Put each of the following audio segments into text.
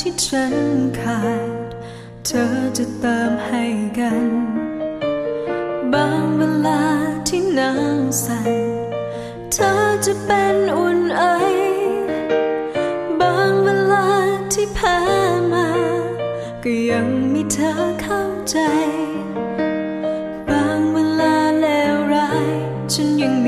ที่ฉันขาด เธอจะเติมให้กัน บางเวลาที่หนาวสั่น เธอจะเป็นอุ่นไอบางเวลาที่แพ้มา ก็ยังมีเธอเข้าใจ บางเวลาเลวร้าย ฉันยังมี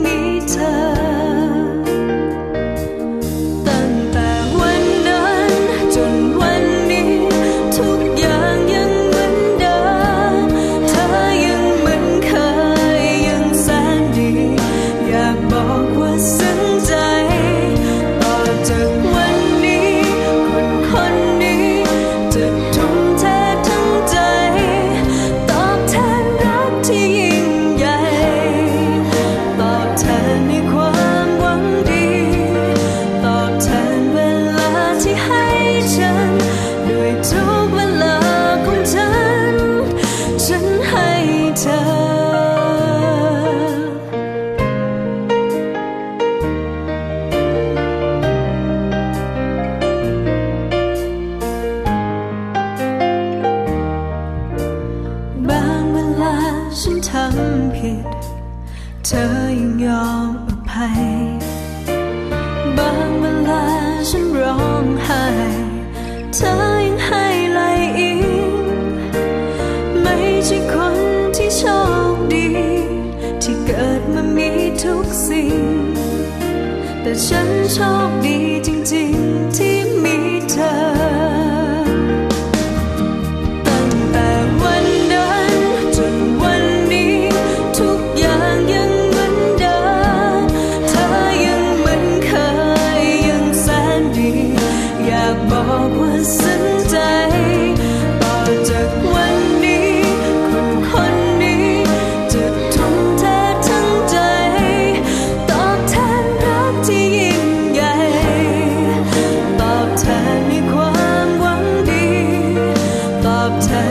เธอ บางเวลาฉันทำผิด เธอยังยอมอภัย บางเวลาฉันร้องไห้เธอ แต่ฉันโชคดีจริงๆที่มีเธอตั้งแต่วันนั้ uptight.